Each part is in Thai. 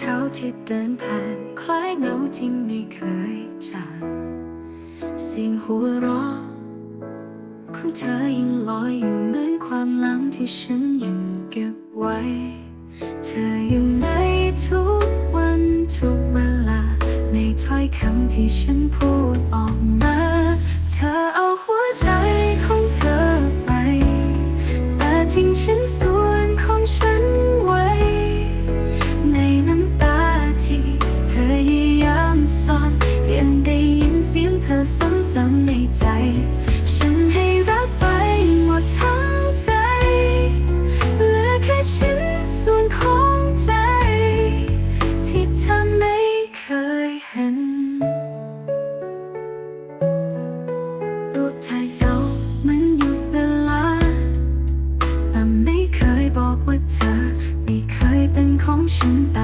เท้าที่เดินผ่านคล้ายเงาที่ไม่เคยจางเสียงหัวเราะของเธอยังลอยอยู่เหมือนความหลังที่ฉันยังเก็บไว้ เธออยู่ในทุกวันทุกเวลา ในถ้อยคำที่ฉันพูดออกมา เธอเอา รูปถ่ายเก่ามันหยุดเวลาแต่ไม่เคยบอกว่าเธอ ไม่เคยเป็นของฉัน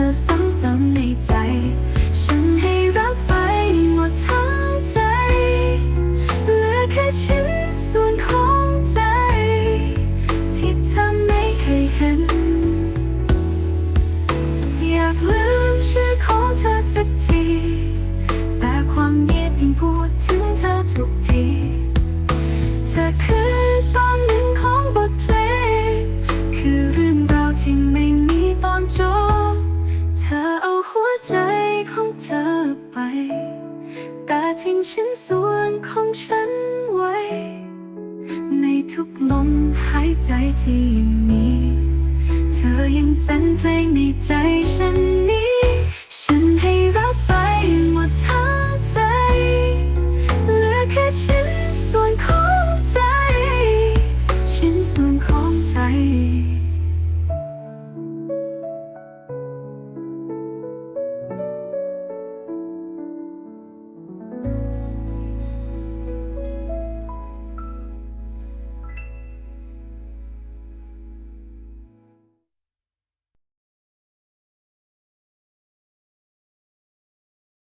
ธอซ้ำๆในใจ ฉันให้รักไปหมดทั้งใจเหลือแค่ชิ้นส่วนของใจ ที่เธอไม่เคยเห็น อยากลืมชื่อของเธอสักที แต่ความเงียบยิงพูดถึง เธอไป แต่ทิ้งฉันส่วนของฉันไว้ ในทุกลมหายใจที่ยังมี เธอยังเป็นเพลงในใจฉัน